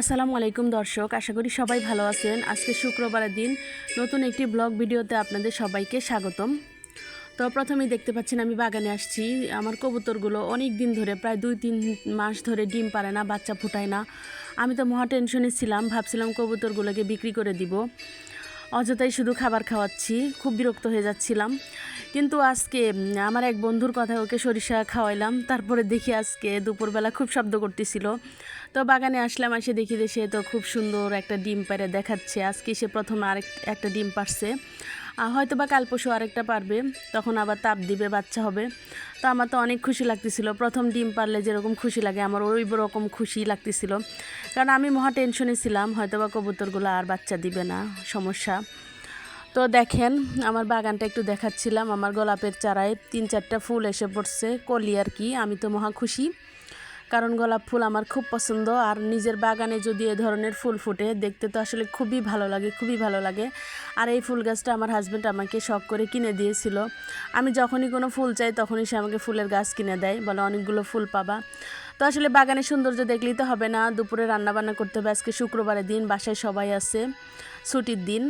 আসসালামু আলাইকুম দর্শক, আশা করি সবাই ভালো আছেন। আজকে শুক্রবারের দিন, নতুন একটি ব্লগ ভিডিওতে আপনাদের সবাইকে স্বাগতম। তো প্রথমেই দেখতে পাচ্ছেন, আমি বাগানে আসছি। আমার কবুতরগুলো অনেক দিন ধরে, প্রায় দুই তিন মাস ধরে ডিম পারে না, বাচ্চা ফুটায় না। আমি তো মহা টেনশনে ছিলাম, ভাবছিলাম কবুতরগুলোকে বিক্রি করে দিব। অযথাই শুধু খাবার খাওয়াচ্ছি, খুব বিরক্ত হয়ে যাচ্ছিলাম। কিন্তু আজকে আমার এক বন্ধুর কথা ওকে সরিষা খাওয়াইলাম। তারপরে দেখি আজকে দুপুরবেলা খুব শব্দ করতেছিল। তো বাগানে আসলাম এসে দেখি যে সে তো খুব সুন্দর একটা ডিম পারে দেখাচ্ছে। আজকে সে প্রথমে আরেক, একটা ডিম পারছে। হয়তো বা কাল পরশু আরেকটা পারবে। তখন আবার তাপ দিবে, বাচ্চা হবে। তো আমার তো অনেক খুশি লাগতেছিল। প্রথম ডিম পারলে যেরকম খুশি লাগে, আমার ওই রকম খুশি লাগতেছিল। কারণ আমি মহা টেনশনে ছিলাম হয়তো বা কবুতরগুলো আর বাচ্চা দিবে না, সমস্যা। তো দেখেন, আমার বাগানটা একটু দেখাচ্ছিলাম। আমার গোলাপের চারায় তিন চারটা ফুল এসে পড়ছে, কলি আর কি। আমি তো মহা খুশি। কারণ গোলাপ ফুল আমার খুব পছন্দ, আর নিজের বাগানে যদি এ ধরনের ফুল ফুটে, দেখতে তো আসলে খুবই ভালো লাগে, খুবই ভালো লাগে। আর এই ফুল গাছটা আমার হাজব্যান্ড আমাকে শখ করে কিনে দিয়েছিল। আমি যখনই কোনো ফুল চাই, তখনই সে আমাকে ফুলের গাছ কিনে দেয়, বলে অনেকগুলো ফুল পাবা। তো আসলে বাগানের সৌন্দর্য দেখলেই তো হবে না, দুপুরে রান্নাবান্না করতে হবে, আজকে শুক্রবারের দিন, বাসায় সবাই আছে, ছুটির দিন।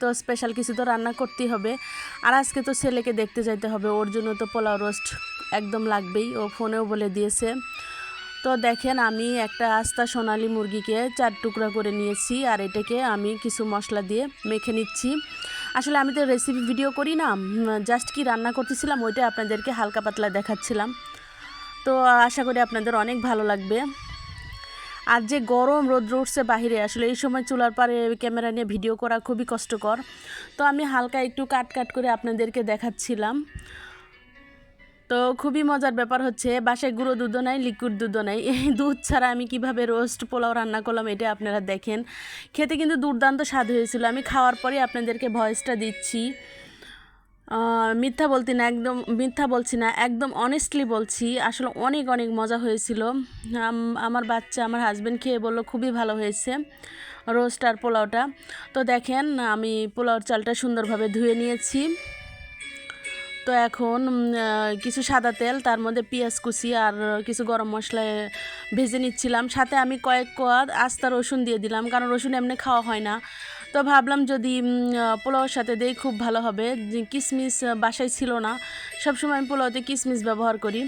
তো স্পেশাল কিছু তো রান্না করতেই হবে। আর আজকে তো ছেলেকে দেখতে যাইতে হবে, ওর জন্য তো পোলাও রোস্ট একদম লাগবেই, ও ফোনেও বলে দিয়েছে। তো দেখেন, আমি একটা আস্তা সোনালি মুরগিকে চার টুকরা করে নিয়েছি আর এটাকে আমি কিছু মশলা দিয়ে মেখে নিচ্ছি। আসলে আমি তো রেসিপি ভিডিও করি না জাস্ট কি রান্না করতেছিলাম ওইটা আপনাদেরকে হালকা পাতলা দেখাচ্ছিলাম। তো আশা করি আপনাদের অনেক ভালো লাগবে। আর যে গরম রোদ্র উঠছে বাহিরে, আসলে এই সময় চুলার পারে ক্যামেরা নিয়ে ভিডিও করা খুবই কষ্টকর। তো আমি হালকা একটু কাট কাট করে আপনাদেরকে দেখাচ্ছিলাম। তো খুবই মজার ব্যাপার হচ্ছে, বাসায় গুঁড়ো দুধও নাই লিকুইড দুধও নাই। এই দুধ ছাড়া আমি কীভাবে রোস্ট পোলাও রান্না করলাম এটা আপনারা দেখেন। খেতে কিন্তু দুর্দান্ত স্বাদ হয়েছিল। আমি খাওয়ার পরে আপনাদেরকে ভয়েসটা দিচ্ছি। মিথ্যা বলতে না, একদম মিথ্যা বলছি না, একদম অনেস্টলি বলছি। আসলে অনেক অনেক মজা হয়েছিল। আমার বাচ্চা, আমার হাজব্যান্ড খেয়ে বলল, খুবই ভালো হয়েছে রোস্ট আর পোলাওটা। তো দেখেন, আমি পোলাওর চালটা সুন্দরভাবে ধুয়ে নিয়েছি। তো এখন কিছু সাদা তেল, তার মধ্যে পেঁয়াজ কুচি আর কিছু গরম মশলা ভেজে নিচ্ছিলাম। সাথে আমি কয়েক কোয়া আস্তা রসুন দিয়ে দিলাম, কারণ রসুন এমনি খাওয়া হয় না। তো ভাবলাম যদি পোলাওর সাথে দেই খুব ভালো হবে। কিশমিশ বাসায় ছিল না, সবসময় আমি পোলাওতে কিশমিশ ব্যবহার করি।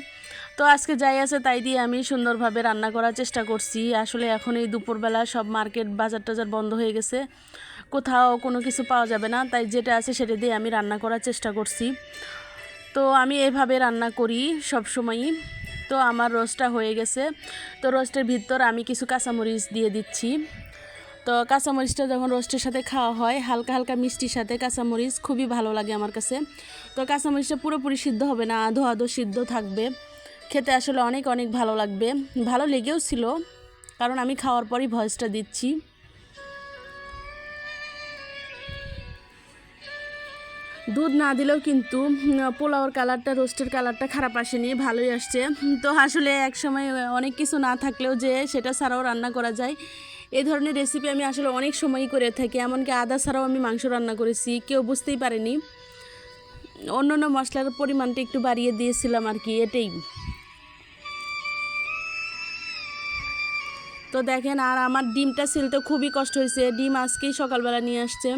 তো আজকে যাই আছে তাই দিয়ে আমি সুন্দরভাবে রান্না করার চেষ্টা করছি। আসলে এখন এই দুপুরবেলা সব মার্কেট বাজার টাজার বন্ধ হয়ে গেছে। কোথাও কোনো কিছু পাওয়া যাবে না, তাই যেটা আছে সেটা দিয়ে আমি রান্না করার চেষ্টা করছি। তো আমি এভাবে রান্না করি সব সময়ই তো আমার রোস্টটা হয়ে গেছে। তো রোস্টের ভিতর আমি কিছু কাঁচামরিচ দিয়ে দিচ্ছি। তো কাঁচামরিচটা যখন রোস্টের সাথে খাওয়া হয়, হালকা হালকা মিষ্টির সাথে কাঁচামরিচ খুবই ভালো লাগে আমার কাছে। তো কাঁচামরিচটা পুরোপুরি সিদ্ধ হবে না, আধো আধো সিদ্ধ থাকবে। খেতে আসলে অনেক অনেক ভালো লাগবে। ভালো লেগেও ছিল, কারণ আমি খাওয়ার পরই ভয়েসটা দিচ্ছি। দুধ না দিলেও কিন্তু পোলাওর কালারটা, রোস্টের কালারটা খারাপ আসেনি, ভালোই আসছে। তো আসলে এক সময় অনেক কিছু না থাকলেও যে সেটা ছাড়াও রান্না করা যায়। এই ধরনের রেসিপি আমি আসলে অনেক সময়ই করে থাকি, এমনকি আদা ছাড়াও আমি মাংস রান্না করেছি, কেউ বুঝতেই পারেনি। অন্য অন্য মশলার পরিমাণটা একটু বাড়িয়ে দিয়েছিলাম আর কি, এটাই। তো দেখেন, আর আমার ডিমটা সিলতে খুবই কষ্ট হয়েছে, ডিম আজকেই সকালবেলা নিয়ে আসছে।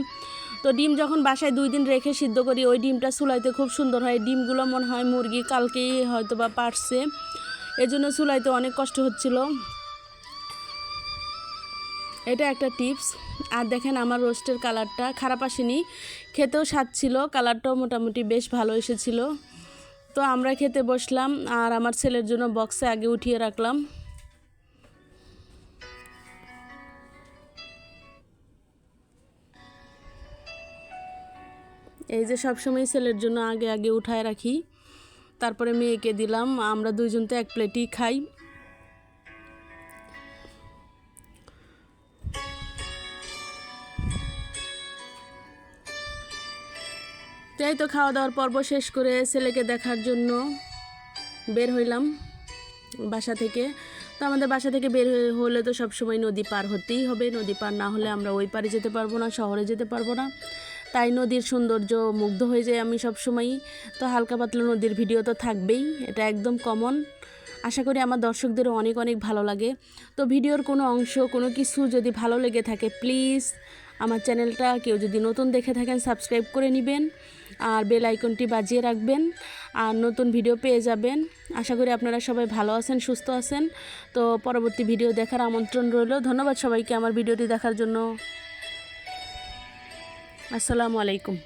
তো ডিম যখন বাসায় দুই দিন রেখে সিদ্ধ করি, ওই ডিমটা চুলাইতে খুব সুন্দর হয়। ডিমগুলো মনে হয় মুরগি কালকেই হয়তো বা পারছে। এজন্য চুলাইতে অনেক কষ্ট হচ্ছিল। এটা একটা টিপস। আর দেখেন আমার রোস্টের কালারটা খারাপ আসেনি। খেতেও স্বাদ ছিল, কালারটাও মোটামুটি বেশ ভালো এসেছিল। তো আমরা খেতে বসলাম, আর আমার ছেলের জন্য বক্সে আগে উঠিয়ে রাখলাম। এই যে সবসময় ছেলের জন্য আগে আগে উঠায় রাখি। তারপরে মেয়েকে দিলাম, আমরা দুইজন তো এক প্লেটই খাই। তাই তো খাওয়া দাওয়ার পর্ব শেষ করে ছেলেকে দেখার জন্য বের হইলাম বাসা থেকে। তো আমাদের বাসা থেকে বের হলে তো সবসময় নদী পার হতেই হবে। নদী পার না হলে আমরা ওই পারে যেতে পারব না, শহরে যেতে পারব না। তাই নদীর সৌন্দর্য মুগ্ধ হয়ে যায় আমি সবসময়ই। তো হালকা পাতলা নদীর ভিডিও তো থাকবেই, এটা একদম কমন আশা করি আমার দর্শকদেরও অনেক অনেক ভালো লাগে। তো ভিডিওর কোনো অংশ, কোনো কিছু যদি ভালো লেগে থাকে প্লিজ আমার চ্যানেলটা কেউ যদি নতুন দেখে থাকেন সাবস্ক্রাইব করে নেবেন আর বেল আইকনটি বাজিয়ে রাখবেন আর নতুন ভিডিও পেয়ে যাবেন। আশা করি আপনারা সবাই ভালো আছেন, সুস্থ আছেন। তো পরবর্তী ভিডিও দেখার আমন্ত্রণ রইল। ধন্যবাদ সবাইকে আমার ভিডিওটি দেখার জন্য। আসসালামু আলাইকুম।